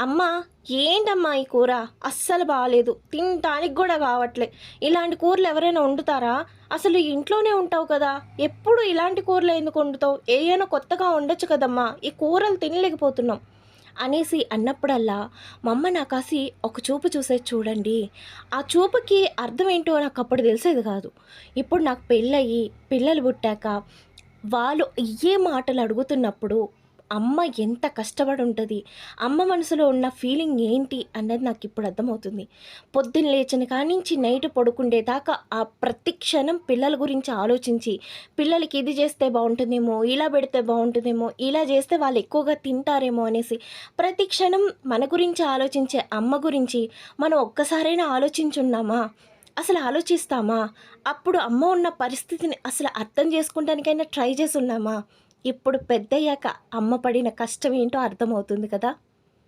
అమ్మా ఏంటమ్మా ఈ కూర? అస్సలు బాగాలేదు తినటానికి కూడా కావట్లే. ఇలాంటి కూరలు ఎవరైనా వండుతారా? అసలు ఇంట్లోనే ఉంటావు కదా. ఎప్పుడు ఇలాంటి కూరలు ఎందుకు వండుతావు? ఏదైనా కొత్తగా ఉండొచ్చు కదమ్మా. ఈ కూరలు తినలేకపోతున్నాం. అనేసి అన్నప్పుడల్లా మా అమ్మ నా కాసి ఒక చూపు చూసేది చూడండి. ఆ చూపుకి అర్థం ఏంటో నాకు అప్పుడు తెలిసేది కాదు. ఇప్పుడు నాకు పెళ్ళయి పిల్లలు పుట్టాక వాళ్ళు ఏ మాటలు అడుగుతున్నప్పుడు అమ్మ ఎంత కష్టపడి ఉంటుంది అమ్మ మనసులో ఉన్న ఫీలింగ్ ఏంటి అన్నది నాకు ఇప్పుడు అర్థమవుతుంది. పొద్దున్న లేచిన కానించి నైట్ పడుకుండేదాకా ఆ ప్రతి క్షణం పిల్లల గురించి ఆలోచించి పిల్లలకి ఇది చేస్తే బాగుంటుందేమో ఇలా పెడితే బాగుంటుందేమో ఇలా చేస్తే వాళ్ళు ఎక్కువగా తింటారేమో అనేసి ప్రతి క్షణం మన గురించి ఆలోచించే అమ్మ గురించి మనం ఒక్కసారైనా ఆలోచించున్నామా? అసలు ఆలోచిస్తామా? అప్పుడు అమ్మ ఉన్న పరిస్థితిని అసలు అర్థం చేసుకుంటానికైనా ట్రై చేసి ఉన్నామా ఇప్పుడు పెద్దయ్యాక అమ్మ పడిన కష్టం ఏంటో అర్థమవుతుంది కదా?